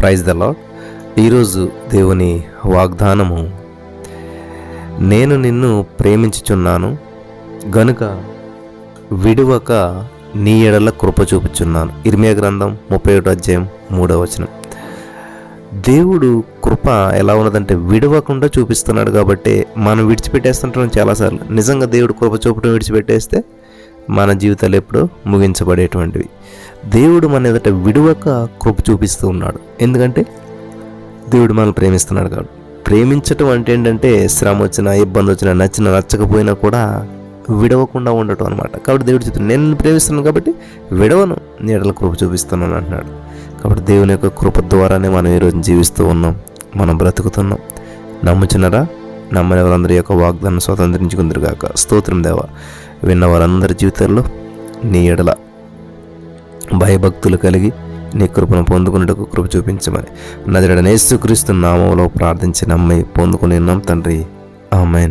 Praise దలో ఈరోజు దేవుని వాగ్దానము నేను నిన్ను ప్రేమించుచున్నాను గనుక విడువక నీ ఎడల కృప చూపుచున్నాను. ఇర్మియా గ్రంథం ముప్పై ఏడు అధ్యాయం మూడవ వచనం. దేవుడు కృప ఎలా ఉన్నదంటే విడవకుండా చూపిస్తున్నాడు కాబట్టి మనం విడిచిపెట్టేస్తుంటాం చాలాసార్లు. నిజంగా దేవుడు కృప చూపడం విడిచిపెట్టేస్తే మన జీవితాలు ఎప్పుడూ ముగించబడేటువంటివి. దేవుడు మన ఎదుట విడువక కృప చూపిస్తూ ఉన్నాడు. ఎందుకంటే దేవుడు మనల్ని ప్రేమిస్తున్నాడు కాబట్టి. ప్రేమించటం అంటే ఏంటంటే శ్రమ వచ్చినా ఇబ్బంది వచ్చినా నచ్చిన నచ్చకపోయినా కూడా విడవకుండా ఉండటం అనమాట కాబట్టి దేవుడు చెప్తున్నాడు నేను ప్రేమిస్తున్నాను కాబట్టి విడవను నీడల కృప చూపిస్తున్నాను అంటున్నాడు. కాబట్టి దేవుని యొక్క కృప ద్వారానే మనం ఈరోజు జీవిస్తూ ఉన్నాం మనం బ్రతుకుతున్నాం. నమ్ముచున్నారా? నమ్మని వారందరి యొక్క వాగ్దానం స్వతంత్రించుకుందరుగాక. స్తోత్రం దేవ. విన్న వారందరి జీవితాల్లో నీ ఎడల భయభక్తులు కలిగి నీ కృపను పొందుకున్నట్టుకు కృప చూపించమని. నదిరడనేసు క్రీస్తు నామంలో ప్రార్థించి నమ్మి పొందుకుని ఉన్నాం తండ్రి. ఆమెన్.